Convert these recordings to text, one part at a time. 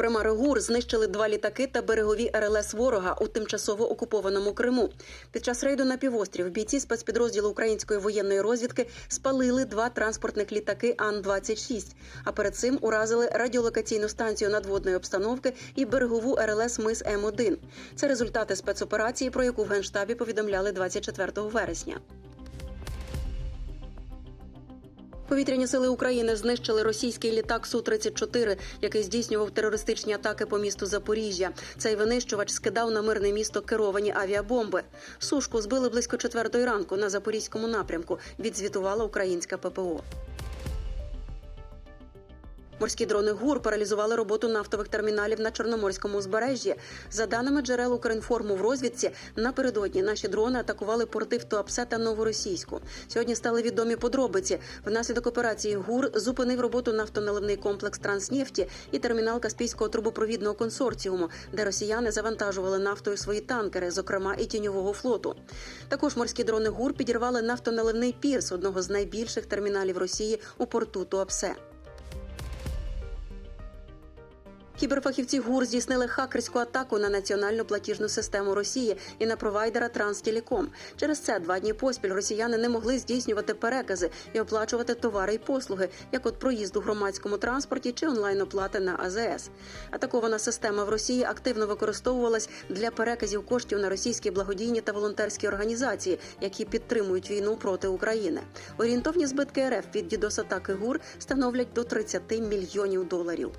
Примари ГУР знищили два літаки та берегові РЛС ворога у тимчасово окупованому Криму. Під час рейду на півострів бійці спецпідрозділу української воєнної розвідки спалили два транспортних літаки Ан-26, а перед цим уразили радіолокаційну станцію надводної обстановки і берегову РЛС Мис М1. Це результати спецоперації, про яку в генштабі повідомляли 24 вересня. Повітряні сили України знищили російський літак су 34 який здійснював терористичні атаки по місту Запоріжжя. Цей винищувач скидав на мирне місто керовані авіабомби. Сушку збили близько четвертої ранку на запорізькому напрямку. Відзвітувала українська ППО. Морські дрони ГУР паралізували роботу нафтових терміналів на Чорноморському узбережжі. За даними джерел Укрінформу в розвідці, напередодні наші дрони атакували порти в Туапсе та Новоросійську. Сьогодні стали відомі подробиці. Внаслідок операції ГУР зупинив роботу нафтоналивний комплекс Транснефті і термінал Каспійського трубопровідного консорціуму, де росіяни завантажували нафтою свої танкери, зокрема і тіньового флоту. Також морські дрони ГУР підірвали нафтоналивний пірс одного з найбільших терміналів Росії у порту Туапсе. Кіберфахівці ГУР здійснили хакерську атаку на національну платіжну систему Росії і на провайдера Транстелеком. Через це два дні поспіль росіяни не могли здійснювати перекази і оплачувати товари й послуги, як от проїзд у громадському транспорті чи онлайн-оплати на АЗС. Атакована система в Росії активно використовувалась для переказів коштів на російські благодійні та волонтерські організації, які підтримують війну проти України. Орієнтовні збитки РФ від дідос атаки ГУР становлять до 30 мільйонів доларів.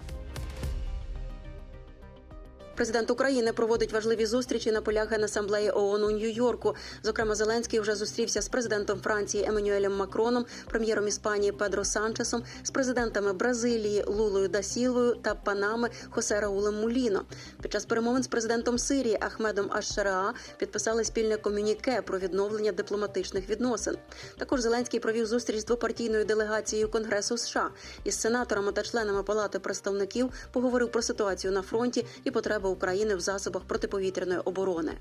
Президент України проводить важливі зустрічі на полях Генасамблеї ООН у Нью-Йорку. Зокрема, Зеленський вже зустрівся з президентом Франції Еммануелем Макроном, прем'єром Іспанії Педро Санчесом, з президентами Бразилії Лулою да Сілвою та Панами Хосе Раулем Муліно. Під час перемовин з президентом Сирії Ахмедом Аш-Шараа підписали спільне комюніке про відновлення дипломатичних відносин. Також Зеленський провів зустріч з двопартійною делегацією Конгресу США із сенаторами та членами Палати представників поговорив про ситуацію на фронті і потреби України в засобах протиповітряної оборони.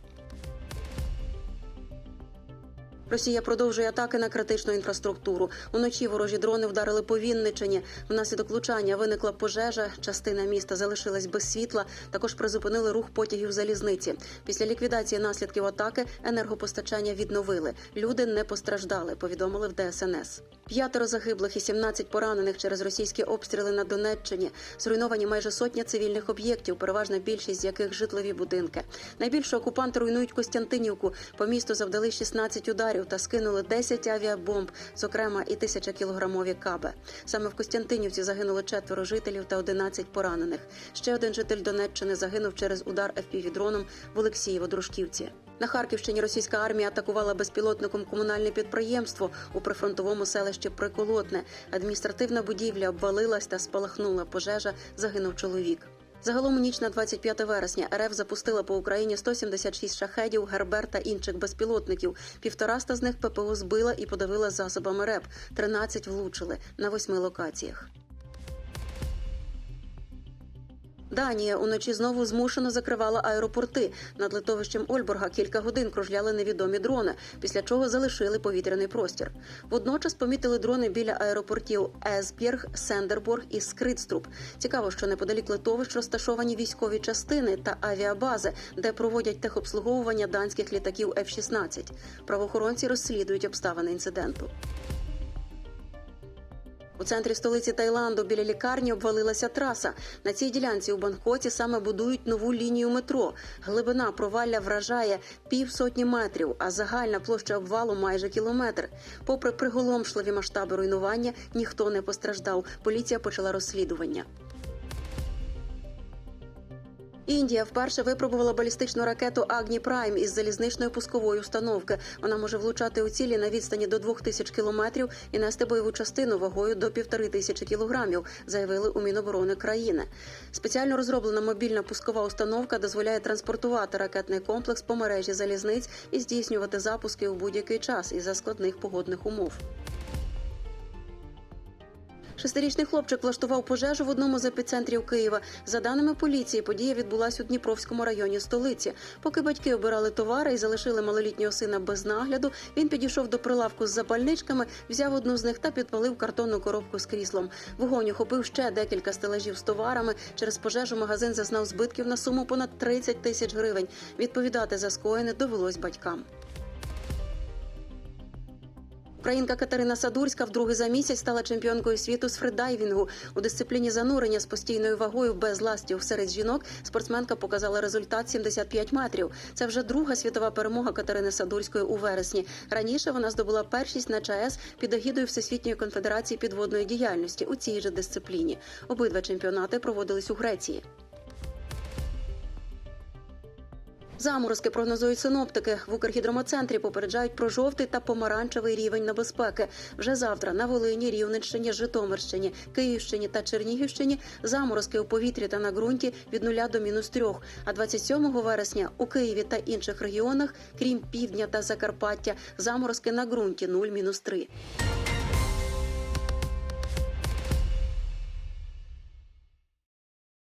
Росія продовжує атаки на критичну інфраструктуру. Уночі ворожі дрони вдарили по Вінничині. Внаслідок влучання виникла пожежа. Частина міста залишилась без світла. Також призупинили рух потягів залізниці. Після ліквідації наслідків атаки енергопостачання відновили. Люди не постраждали. Повідомили в ДСНС. П'ятеро загиблих і 17 поранених через російські обстріли на Донеччині. Зруйновані майже сотня цивільних об'єктів, переважна більшість з яких житлові будинки. Найбільше окупанти руйнують Костянтинівку. По місту завдали 16 ударів та скинули 10 авіабомб, зокрема і тисячакілограмові каби. Саме в Костянтинівці загинуло четверо жителів та 11 поранених. Ще один житель Донеччини загинув через удар ФПВ-дроном в Олексієво-Дружківці. На Харківщині російська армія атакувала безпілотником комунальне підприємство у прифронтовому селищі Приколотне. Адміністративна будівля обвалилась та спалахнула пожежа. Загинув чоловік. Загалом ніч на 25 вересня РФ запустила по Україні 176 шахедів, гербер та інших безпілотників. Півтораста з них ППО збила і подавила засобами РЕП. 13 влучили на восьми локаціях. Данія уночі знову змушено закривала аеропорти. Над литовищем Ольборга кілька годин кружляли невідомі дрони, після чого залишили повітряний простір. Водночас помітили дрони біля аеропортів Есбєрг, Сендерборг і Скритструб. Цікаво, що неподалік литовищ розташовані військові частини та авіабази, де проводять техобслуговування данських літаків F-16. Правоохоронці розслідують обставини інциденту. У центрі столиці Таїланду біля лікарні обвалилася траса. На цій ділянці у Банкоті саме будують нову лінію метро. Глибина провалля вражає півсотні метрів, а загальна площа обвалу майже кілометр. Попри приголомшливі масштаби руйнування, ніхто не постраждав. Поліція почала розслідування. Індія вперше випробувала балістичну ракету Агні Прайм із залізничної пускової установки. Вона може влучати у цілі на відстані до 2000 кілометрів і нести бойову частину вагою до півтори тисячі кілограмів, заявили у Міноборони країни. Спеціально розроблена мобільна пускова установка дозволяє транспортувати ракетний комплекс по мережі залізниць і здійснювати запуски у будь-який час із за складних погодних умов. Шестирічний хлопчик влаштував пожежу в одному з епіцентрів Києва. За даними поліції, подія відбулася у Дніпровському районі столиці. Поки батьки обирали товари і залишили малолітнього сина без нагляду, він підійшов до прилавку з запальничками, взяв одну з них та підпалив картонну коробку з кріслом. Вогонь охопив ще декілька стелажів з товарами. Через пожежу магазин зазнав збитків на суму понад 30 тисяч гривень. Відповідати за скоєне довелось батькам. Українка Катерина Садурська вдруге за місяць стала чемпіонкою світу з фридайвінгу. У дисципліні занурення з постійною вагою без ластів серед жінок спортсменка показала результат 75 метрів. Це вже друга світова перемога Катерини Садурської у вересні. Раніше вона здобула першість на ЧАЕС під егідою Всесвітньої конфедерації підводної діяльності у цій же дисципліні. Обидва чемпіонати проводились у Греції. Заморозки прогнозують синоптики. В Укргідромоцентрі попереджають про жовтий та помаранчевий рівень небезпеки. Вже завтра на Волині, Рівненщині, Житомирщині, Київщині та Чернігівщині заморозки у повітрі та на ґрунті від 0 до мінус 3. А 27 вересня у Києві та інших регіонах, крім півдня та Закарпаття, заморозки на ґрунті 0-3.